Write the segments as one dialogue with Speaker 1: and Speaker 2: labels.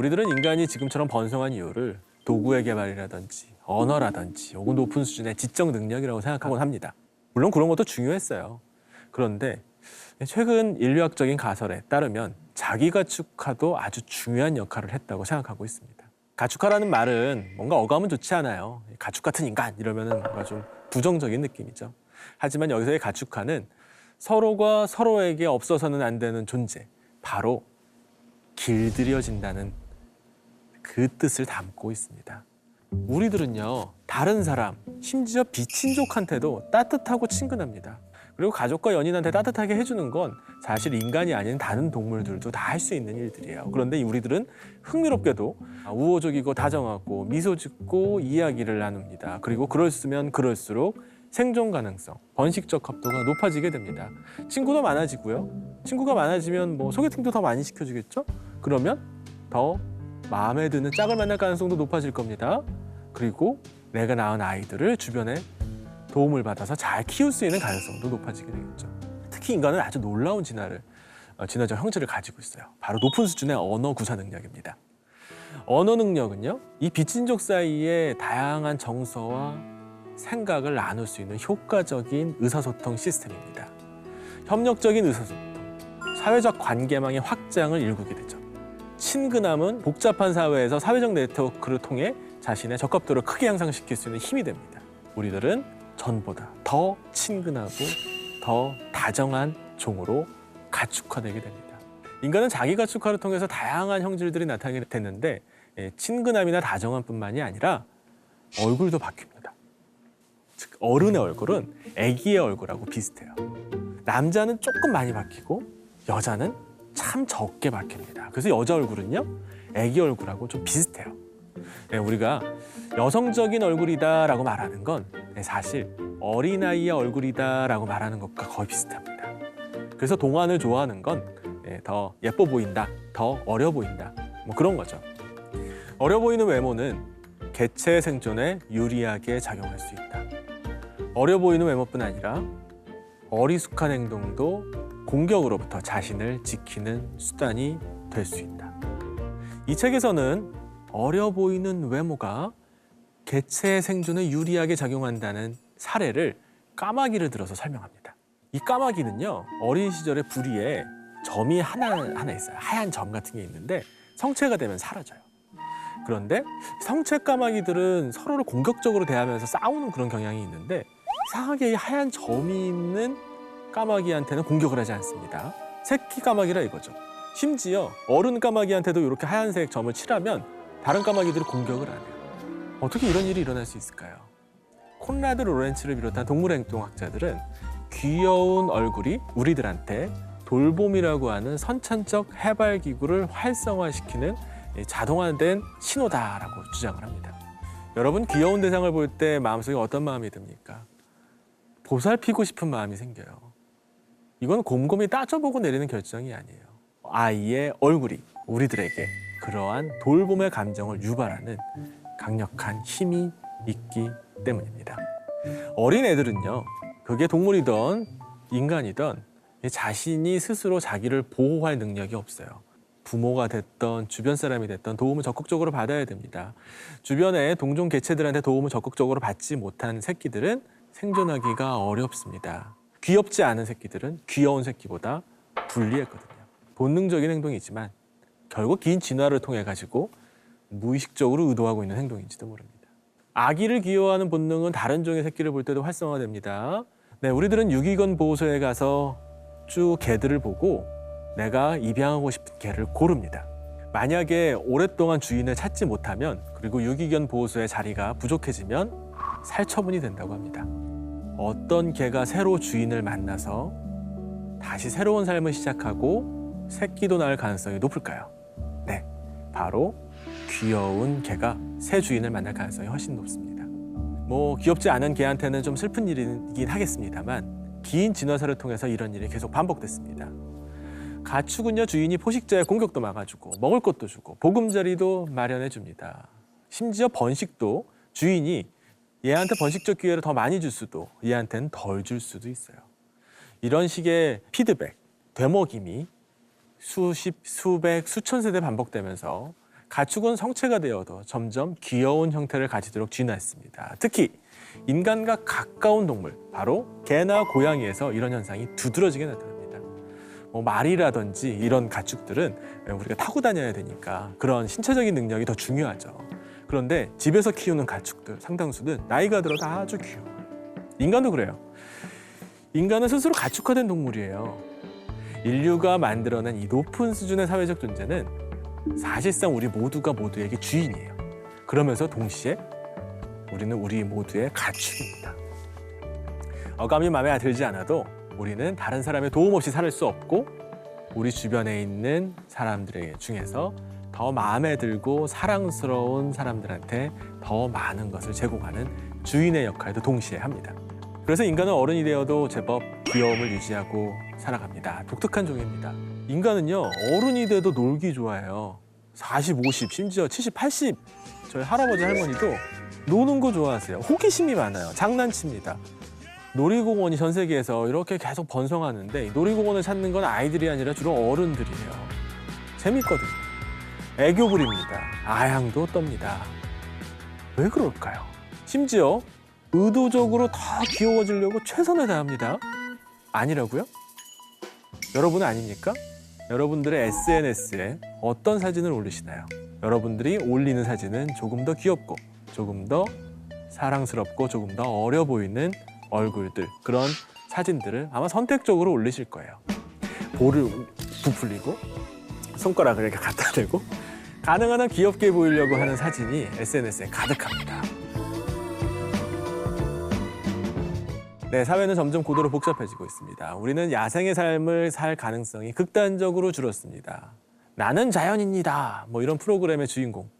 Speaker 1: 우리들은 인간이 지금처럼 번성한 이유를 도구의 개발이라든지 언어라든지 혹은 높은 수준의 지적 능력이라고 생각하곤 합니다. 물론 그런 것도 중요했어요. 그런데 최근 인류학적인 가설에 따르면 자기 가축화도 아주 중요한 역할을 했다고 생각하고 있습니다. 가축화라는 말은 뭔가 어감은 좋지 않아요. 가축 같은 인간 이러면은 뭔가 좀 부정적인 느낌이죠. 하지만 여기서의 가축화는 서로가 서로에게 없어서는 안 되는 존재, 바로 길들여진다는 그 뜻을 담고 있습니다. 우리들은요, 다른 사람, 심지어 비친족한테도 따뜻하고 친근합니다. 그리고 가족과 연인한테 따뜻하게 해주는 건 사실 인간이 아닌 다른 동물들도 다 할 수 있는 일들이에요. 그런데 이 우리들은 흥미롭게도 우호적이고 다정하고 미소 짓고 이야기를 나눕니다. 그리고 그럴수면 그럴수록 생존 가능성, 번식적 합도가 높아지게 됩니다. 친구도 많아지고요. 친구가 많아지면 뭐 소개팅도 더 많이 시켜주겠죠? 그러면 더 마음에 드는 짝을 만날 가능성도 높아질 겁니다. 그리고 내가 낳은 아이들을 주변에 도움을 받아서 잘 키울 수 있는 가능성도 높아지게 되겠죠. 특히 인간은 아주 놀라운 진화를 어, 진화적 형질을 가지고 있어요. 바로 높은 수준의 언어 구사 능력입니다. 언어 능력은요, 이 비친족 사이에 다양한 정서와 생각을 나눌 수 있는 효과적인 의사소통 시스템입니다. 협력적인 의사소통, 사회적 관계망의 확장을 일구게 되죠. 친근함은 복잡한 사회에서 사회적 네트워크를 통해 자신의 적합도를 크게 향상시킬 수 있는 힘이 됩니다. 우리들은 전보다 더 친근하고 더 다정한 종으로 가축화되게 됩니다. 인간은 자기 가축화를 통해서 다양한 형질들이 나타나게 됐는데 예, 친근함이나 다정함뿐만이 아니라 얼굴도 바뀝니다. 즉 어른의 얼굴은 아기의 얼굴하고 비슷해요. 남자는 조금 많이 바뀌고 여자는 참 적게 바뀝니다. 그래서 여자 얼굴은요, 아기 얼굴하고 좀 비슷해요. 예, 우리가 여성적인 얼굴이다라고 말하는 건 예, 사실 어린아이의 얼굴이다라고 말하는 것과 거의 비슷합니다. 그래서 동안을 좋아하는 건더 예뻐 보인다, 더 어려 보인다, 뭐 그런 거죠. 어려 보이는 외모는 개체 생존에 유리하게 작용할 수 있다. 어려 보이는 외모뿐 아니라 어리숙한 행동도 공격으로부터 자신을 지키는 수단이 될 수 있다. 이 책에서는 어려 보이는 외모가 개체 생존에 유리하게 작용한다는 사례를 까마귀를 들어서 설명합니다. 이 까마귀는요 어린 시절의 부리에 점이 하나 하나 있어요. 하얀 점 같은 게 있는데 성체가 되면 사라져요. 그런데 성체 까마귀들은 서로를 공격적으로 대하면서 싸우는 그런 경향이 있는데 이상하게 이 하얀 점이 있는 까마귀한테는 공격을 하지 않습니다. 새끼 까마귀라 이거죠. 심지어 어른 까마귀한테도 이렇게 하얀색 점을 칠하면 다른 까마귀들이 공격을 안 해요. 어떻게 이런 일이 일어날 수 있을까요? 콘라드 로렌츠를 비롯한 동물행동학자들은 귀여운 얼굴이 우리들한테 돌봄이라고 하는 선천적 해발 기구를 활성화시키는 이 자동화된 신호다라고 주장을 합니다. 여러분 귀여운 대상을 볼 때 마음속에 어떤 마음이 듭니까? 보살피고 싶은 마음이 생겨요. 이건 곰곰이 따져보고 내리는 결정이 아니에요. 아이의 얼굴이 우리들에게 그러한 돌봄의 감정을 유발하는 강력한 힘이 있기 때문입니다. 어린 애들은요, 그게 동물이든 인간이든 자신이 스스로 자기를 보호할 능력이 없어요. 부모가 됐던 주변 사람이 됐던 도움을 적극적으로 받아야 됩니다. 주변의 동종 개체들한테 도움을 적극적으로 받지 못한 새끼들은 생존하기가 어렵습니다. 귀엽지 않은 새끼들은 귀여운 새끼보다 불리했거든요. 본능적인 행동이지만 결국 긴 진화를 통해 가지고 무의식적으로 의도하고 있는 행동인지도 모릅니다. 아기를 귀여워하는 본능은 다른 종의 새끼를 볼 때도 활성화됩니다. 네, 우리들은 유기견 보호소에 가서 쭉 개들을 보고 내가 입양하고 싶은 개를 고릅니다. 만약에 오랫동안 주인을 찾지 못하면 그리고 유기견 보호소의 자리가 부족해지면 살처분이 된다고 합니다. 어떤 개가 새로 주인을 만나서 다시 새로운 삶을 시작하고 새끼도 낳을 가능성이 높을까요? 네, 바로 귀여운 개가 새 주인을 만날 가능성이 훨씬 높습니다. 뭐 귀엽지 않은 개한테는 좀 슬픈 일이긴 하겠습니다만 긴 진화사를 통해서 이런 일이 계속 반복됐습니다. 가축은요 주인이 포식자의 공격도 막아주고 먹을 것도 주고 보금자리도 마련해 줍니다. 심지어 번식도 주인이 얘한테 번식적 기회를 더 많이 줄 수도 얘한테는 덜 줄 수도 있어요. 이런 식의 피드백, 되먹임이 수십, 수백, 수천 세대 반복되면서 가축은 성체가 되어도 점점 귀여운 형태를 가지도록 진화했습니다. 특히 인간과 가까운 동물, 바로 개나 고양이에서 이런 현상이 두드러지게 나타납니다. 뭐 말이라든지 이런 가축들은 우리가 타고 다녀야 되니까 그런 신체적인 능력이 더 중요하죠. 그런데 집에서 키우는 가축들 상당수는 나이가 들어도 아주 귀여워요. 인간도 그래요. 인간은 스스로 가축화된 동물이에요. 인류가 만들어낸 이 높은 수준의 사회적 존재는 사실상 우리 모두가 모두에게 주인이에요. 그러면서 동시에 우리는 우리 모두의 가축입니다. 어감이 마음에 들지 않아도 우리는 다른 사람의 도움 없이 살 수 없고 우리 주변에 있는 사람들 중에서 더 마음에 들고 사랑스러운 사람들한테 더 많은 것을 제공하는 주인의 역할도 동시에 합니다. 그래서 인간은 어른이 되어도 제법 귀여움을 유지하고 살아갑니다. 독특한 종입니다. 인간은요, 어른이 돼도 놀기 좋아해요. 40, 50, 심지어 70, 80. 저희 할아버지 할머니도 노는 거 좋아하세요. 호기심이 많아요. 장난칩니다. 놀이공원이 전 세계에서 이렇게 계속 번성하는데 이 놀이공원을 찾는 건 아이들이 아니라 주로 어른들이에요. 재밌거든요. 애교 부립니다. 아양도 떱니다. 왜 그럴까요? 심지어 의도적으로 더 귀여워지려고 최선을 다합니다. 아니라고요? 여러분은 아닙니까? 여러분들의 SNS에 어떤 사진을 올리시나요? 여러분들이 올리는 사진은 조금 더 귀엽고 조금 더 사랑스럽고 조금 더 어려 보이는 얼굴들 그런 사진들을 아마 선택적으로 올리실 거예요. 볼을 부풀리고 손가락을 이렇게 갖다 대고 가능한 한 귀엽게 보이려고 하는 사진이 SNS에 가득합니다. 네, 사회는 점점 고도로 복잡해지고 있습니다. 우리는 야생의 삶을 살 가능성이 극단적으로 줄었습니다. 나는 자연입니다. 뭐 이런 프로그램의 주인공.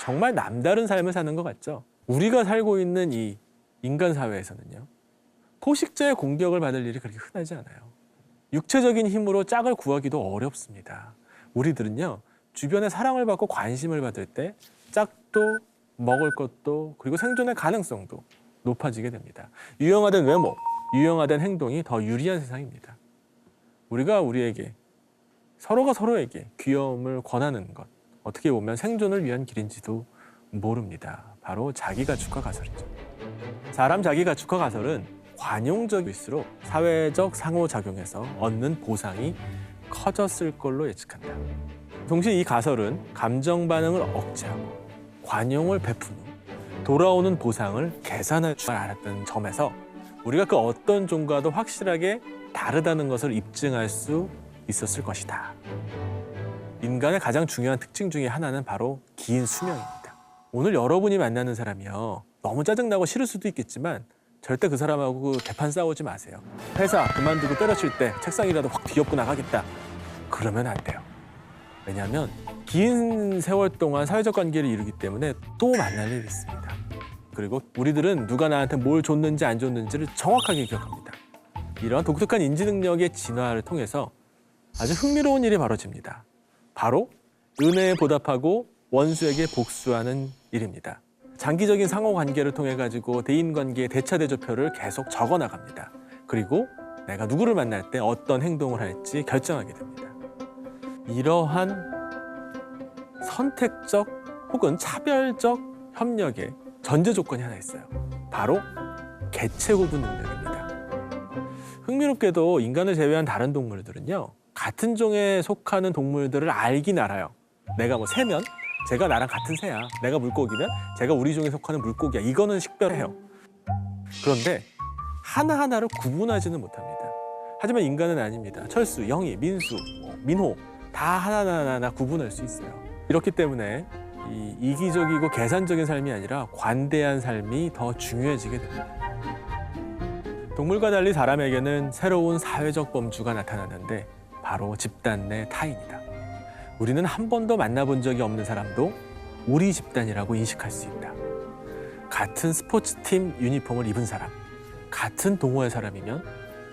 Speaker 1: 정말 남다른 삶을 사는 것 같죠? 우리가 살고 있는 이 인간 사회에서는요. 포식자의 공격을 받을 일이 그렇게 흔하지 않아요. 육체적인 힘으로 짝을 구하기도 어렵습니다. 우리들은요. 주변의 사랑을 받고 관심을 받을 때 짝도 먹을 것도 그리고 생존의 가능성도 높아지게 됩니다. 유형화된 외모, 유형화된 행동이 더 유리한 세상입니다. 우리가 우리에게 서로가 서로에게 귀여움을 권하는 것 어떻게 보면 생존을 위한 길인지도 모릅니다. 바로 자기가축화 가설이죠. 사람 자기가축화 가설은 관용적일수록 사회적 상호작용에서 얻는 보상이 커졌을 걸로 예측한다. 동시에 이 가설은 감정 반응을 억제하고 관용을 후 돌아오는 보상을 계산할 줄 알았던 점에서 우리가 그 어떤 종과도 확실하게 다르다는 것을 입증할 수 있었을 것이다. 인간의 가장 중요한 특징 중에 하나는 바로 긴 수명입니다. 오늘 여러분이 만나는 사람이요. 너무 짜증나고 싫을 수도 있겠지만 절대 그 사람하고 대판 싸우지 마세요. 회사 그만두고 때려칠 때 책상이라도 확 뒤엎고 나가겠다. 그러면 안 돼요. 왜냐하면 긴 세월 동안 사회적 관계를 이루기 때문에 또 만날 일이 있습니다. 그리고 우리들은 누가 나한테 뭘 줬는지 안 줬는지를 정확하게 기억합니다. 이런 독특한 인지 능력의 진화를 통해서 아주 흥미로운 일이 벌어집니다. 바로 은혜에 보답하고 원수에게 복수하는 일입니다. 장기적인 상호 관계를 통해 가지고 대인 관계의 대차 대조표를 계속 적어 나갑니다. 그리고 내가 누구를 만날 때 어떤 행동을 할지 결정하게 됩니다. 이러한 선택적 혹은 차별적 협력의 전제 조건이 하나 있어요. 바로 개체 구분 능력입니다. 흥미롭게도 인간을 제외한 다른 동물들은요. 같은 종에 속하는 동물들을 알긴 알아요. 내가 뭐 새면 제가 나랑 같은 새야. 내가 물고기면 제가 우리 종에 속하는 물고기야. 이거는 식별해요. 그런데 하나하나를 구분하지는 못합니다. 하지만 인간은 아닙니다. 철수, 영희, 민수, 뭐 민호 다 하나 하나 구분할 수 있어요. 이렇기 때문에 이 이기적이고 계산적인 삶이 아니라 관대한 삶이 더 중요해지게 됩니다. 동물과 달리 사람에게는 새로운 사회적 범주가 나타나는데 바로 집단 내 타인이다. 우리는 한 번도 만나본 적이 없는 사람도 우리 집단이라고 인식할 수 있다. 같은 스포츠팀 유니폼을 입은 사람, 같은 동호회 사람이면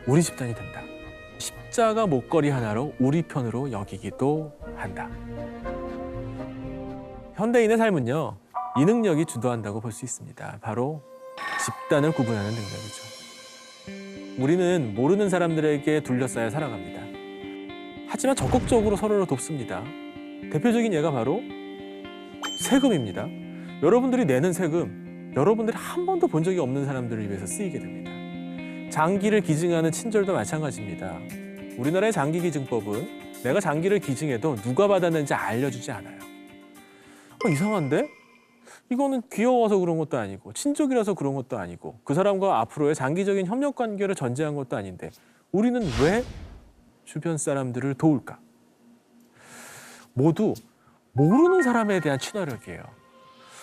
Speaker 1: 우리 집단이 된다. 십자가 목걸이 하나로 우리 편으로 여기기도 한다. 현대인의 삶은요, 이 능력이 주도한다고 볼 수 있습니다. 바로 집단을 구분하는 능력이죠. 우리는 모르는 사람들에게 둘러싸여 살아갑니다. 하지만 적극적으로 서로를 돕습니다. 대표적인 예가 바로 세금입니다. 여러분들이 내는 세금, 여러분들이 한 번도 본 적이 없는 사람들을 위해서 쓰이게 됩니다. 장기를 기증하는 친절도 마찬가지입니다. 우리나라의 장기 기증법은 내가 장기를 기증해도 누가 받았는지 알려주지 않아요. 어, 이상한데? 이거는 귀여워서 그런 것도 아니고 친족이라서 그런 것도 아니고 그 사람과 앞으로의 장기적인 협력 관계를 전제한 것도 아닌데 우리는 왜 주변 사람들을 도울까? 모두 모르는 사람에 대한 친화력이에요.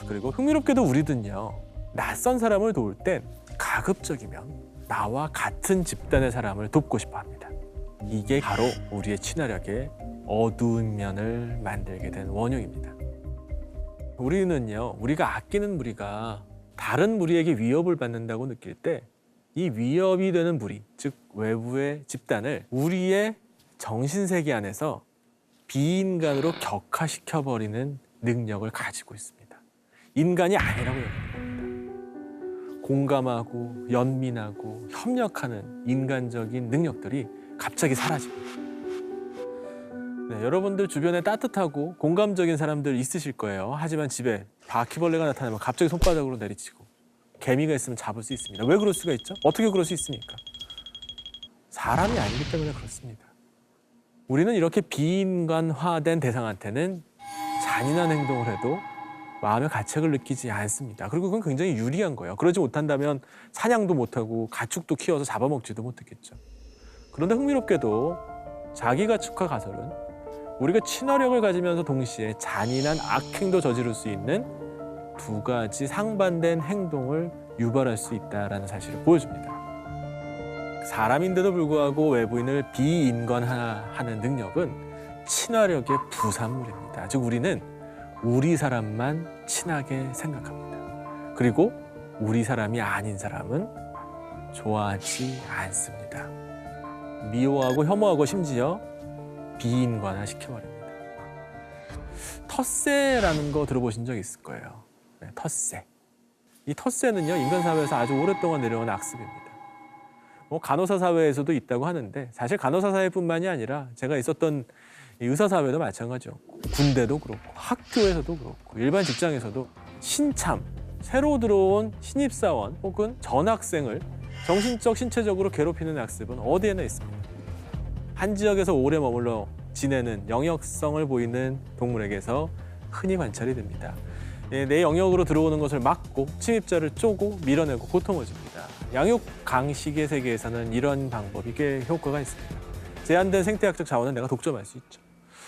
Speaker 1: 그리고 흥미롭게도 우리는요 낯선 사람을 도울 땐 가급적이면 나와 같은 집단의 사람을 돕고 싶어 합니다. 이게 바로 우리의 친화력의 어두운 면을 만들게 된 원흉입니다. 우리는요, 우리가 아끼는 무리가 다른 무리에게 위협을 받는다고 느낄 때 이 위협이 되는 무리, 즉 외부의 집단을 우리의 정신세계 안에서 비인간으로 격화시켜 버리는 능력을 가지고 있습니다. 인간이 아니라고 얘기합니다. 공감하고 연민하고 협력하는 인간적인 능력들이 갑자기 사라집니다. 네, 여러분들 주변에 따뜻하고 공감적인 사람들 있으실 거예요. 하지만 집에 바퀴벌레가 나타나면 갑자기 손바닥으로 내리치고 개미가 있으면 잡을 수 있습니다. 왜 그럴 수가 있죠? 어떻게 그럴 수 있습니까? 사람이 아니기 때문에 그렇습니다. 우리는 이렇게 비인간화된 대상한테는 잔인한 행동을 해도 마음의 가책을 느끼지 않습니다. 그리고 그건 굉장히 유리한 거예요. 그러지 못한다면 사냥도 못하고 가축도 키워서 잡아먹지도 못했겠죠. 그런데 흥미롭게도 자기가축화 가설은 우리가 친화력을 가지면서 동시에 잔인한 악행도 저지를 수 있는 두 가지 상반된 행동을 유발할 수 있다라는 사실을 보여줍니다. 사람인데도 불구하고 외부인을 비인간화하는 능력은 친화력의 부산물입니다. 즉 우리는 우리 사람만 친하게 생각합니다. 그리고 우리 사람이 아닌 사람은 좋아하지 않습니다. 미워하고 혐오하고 심지어 비인간화 시켜버립니다. 텃세라는 거 들어보신 적 있을 거예요. 네, 텃세. 이 텃세는요 인간 사회에서 아주 오랫동안 내려온 악습입니다. 뭐 간호사 사회에서도 있다고 하는데 사실 간호사 사회뿐만이 아니라 제가 있었던 이 의사 사회도 마찬가지였고 군대도 그렇고 학교에서도 그렇고 일반 직장에서도 신참 새로 들어온 신입 사원 혹은 전학생을 정신적 신체적으로 괴롭히는 악습은 어디에나 있습니다. 한 지역에서 오래 머물러 지내는 영역성을 보이는 동물에게서 흔히 관찰이 됩니다. 예, 내 영역으로 들어오는 것을 막고 침입자를 쪼고 밀어내고 고통을 줍니다. 양육 강식의 세계에서는 이런 방법이 꽤 효과가 있습니다. 제한된 생태학적 자원은 내가 독점할 수 있죠.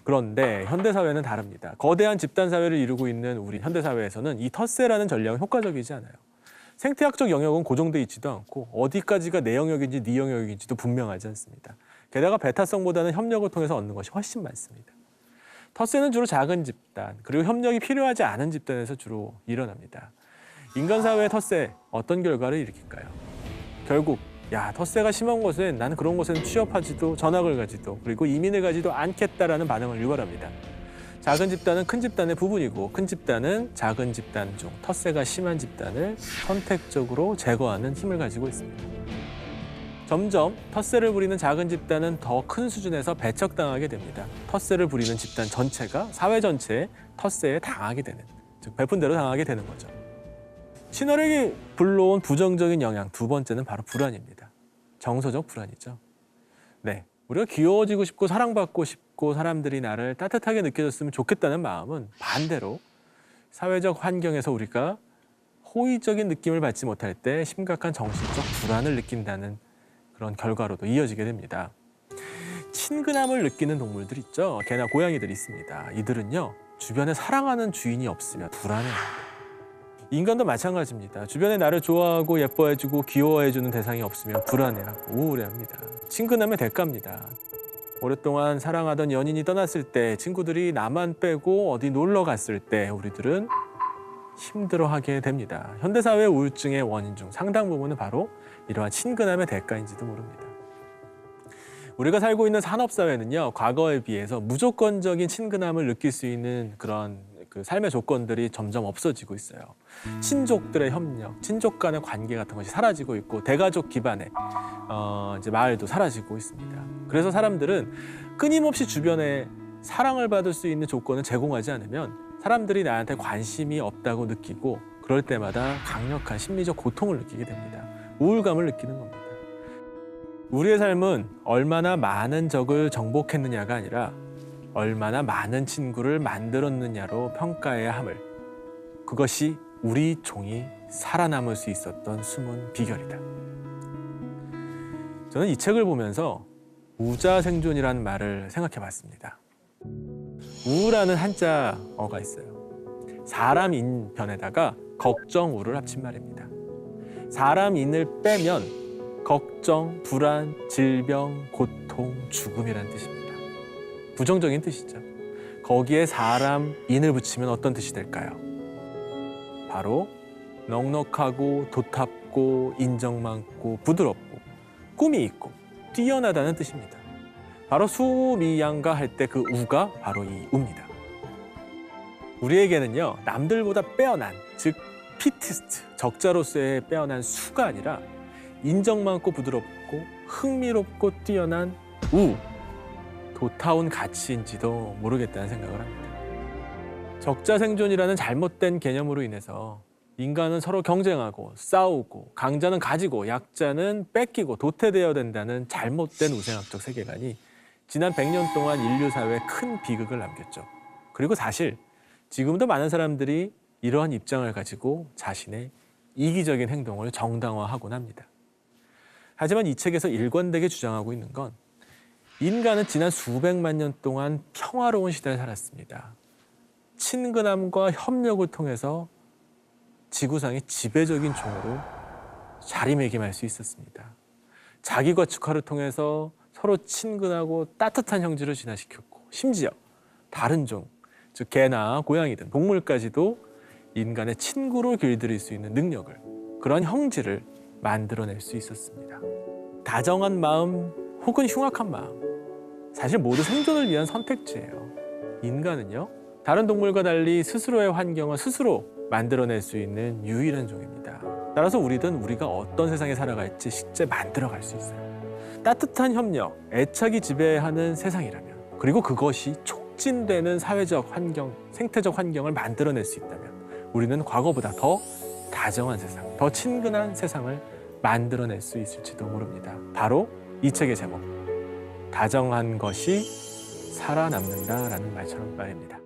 Speaker 1: 그런데 현대 사회는 다릅니다. 거대한 집단 사회를 이루고 있는 우리 현대 사회에서는 이 텃세라는 전략은 효과적이지 않아요. 생태학적 영역은 고정돼 있지도 않고 어디까지가 내 영역인지 네 영역인지도 분명하지 않습니다. 게다가 배타성보다는 협력을 통해서 얻는 것이 훨씬 많습니다. 텃세는 주로 작은 집단 그리고 협력이 필요하지 않은 집단에서 주로 일어납니다. 인간 사회의 텃세 어떤 결과를 일으킬까요? 결국 야 텃세가 심한 곳은 나는 그런 곳에는 취업하지도 전학을 가지도 그리고 이민을 가지도 않겠다라는 반응을 유발합니다. 작은 집단은 큰 집단의 부분이고 큰 집단은 작은 집단 중 텃세가 심한 집단을 선택적으로 제거하는 힘을 가지고 있습니다. 점점 텃세를 부리는 작은 집단은 더 큰 수준에서 배척당하게 됩니다. 텃세를 부리는 집단 전체가 사회 전체에 텃세에 당하게 되는, 즉 베푼 대로 당하게 되는 거죠. 친화력이 불러온 부정적인 영향 두 번째는 바로 불안입니다. 정서적 불안이죠. 네, 우리가 귀여워지고 싶고 사랑받고 싶고 사람들이 나를 따뜻하게 느껴줬으면 좋겠다는 마음은 반대로 사회적 환경에서 우리가 호의적인 느낌을 받지 못할 때 심각한 정신적 불안을 느낀다는 그런 결과로도 이어지게 됩니다. 친근함을 느끼는 동물들 있죠. 개나 고양이들이 있습니다. 이들은요 주변에 사랑하는 주인이 없으면 불안해요. 인간도 마찬가지입니다. 주변에 나를 좋아하고 예뻐해주고 귀여워해주는 대상이 없으면 불안해하고 우울해합니다. 친근함의 대가입니다. 오랫동안 사랑하던 연인이 떠났을 때, 친구들이 나만 빼고 어디 놀러 갔을 때, 우리들은 힘들어하게 됩니다. 현대사회 우울증의 원인 중 상당 부분은 바로 이러한 친근함의 대가인지도 모릅니다. 우리가 살고 있는 산업사회는요, 과거에 비해서 무조건적인 친근함을 느낄 수 있는 그런 그 삶의 조건들이 점점 없어지고 있어요. 친족들의 협력, 친족 간의 관계 같은 것이 사라지고 있고 대가족 기반의 어, 이제 마을도 사라지고 있습니다. 그래서 사람들은 끊임없이 주변에 사랑을 받을 수 있는 조건을 제공하지 않으면 사람들이 나한테 관심이 없다고 느끼고 그럴 때마다 강력한 심리적 고통을 느끼게 됩니다. 우울감을 느끼는 겁니다. 우리의 삶은 얼마나 많은 적을 정복했느냐가 아니라 얼마나 많은 친구를 만들었느냐로 평가해야 함을 그것이 우리 종이 살아남을 수 있었던 숨은 비결이다. 저는 이 책을 보면서 우자 생존이라는 말을 생각해 봤습니다. 우라는 한자어가 있어요. 사람 인편에다가 걱정우를 합친 말입니다. 사람 인을 빼면 걱정, 불안, 질병, 고통, 죽음이라는 뜻입니다. 부정적인 뜻이죠. 거기에 사람 인을 붙이면 어떤 뜻이 될까요? 바로 넉넉하고 도탑고 인정 많고 부드럽고 꿈이 있고 뛰어나다는 뜻입니다. 바로 수미양가 할 때 그 우가 바로 이 우입니다. 우리에게는요 남들보다 빼어난 즉 피티스트 적자로서의 빼어난 수가 아니라 인정 많고 부드럽고 흥미롭고 뛰어난 우 도타운 가치인지도 모르겠다는 생각을 합니다. 적자 생존이라는 잘못된 개념으로 인해서 인간은 서로 경쟁하고 싸우고 강자는 가지고 약자는 뺏기고 도태되어야 된다는 잘못된 우생학적 세계관이 지난 100년 동안 인류 사회에 큰 비극을 남겼죠. 그리고 사실 지금도 많은 사람들이 이러한 입장을 가지고 자신의 이기적인 행동을 정당화하곤 합니다. 하지만 이 책에서 일관되게 주장하고 있는 건 인간은 지난 수백만 년 동안 평화로운 시대를 살았습니다. 친근함과 협력을 통해서 지구상의 지배적인 종으로 자리매김할 수 있었습니다. 자기 과축화를 통해서 서로 친근하고 따뜻한 형질을 진화시켰고 심지어 다른 종, 즉 개나 고양이 등 동물까지도 인간의 친구로 길들일 수 있는 능력을 그런 형질을 만들어낼 수 있었습니다. 다정한 마음 혹은 흉악한 마음 사실 모두 생존을 위한 선택지예요. 인간은요 다른 동물과 달리 스스로의 환경을 스스로 만들어낼 수 있는 유일한 종입니다. 따라서 우리든 우리가 어떤 세상에 살아갈지 실제 만들어갈 수 있어요. 따뜻한 협력, 애착이 지배하는 세상이라면 그리고 그것이 촉진되는 사회적 환경, 생태적 환경을 만들어낼 수 있다면 우리는 과거보다 더 다정한 세상, 더 친근한 세상을 만들어낼 수 있을지도 모릅니다. 바로 이 책의 제목, 다정한 것이 살아남는다라는 말처럼 말입니다.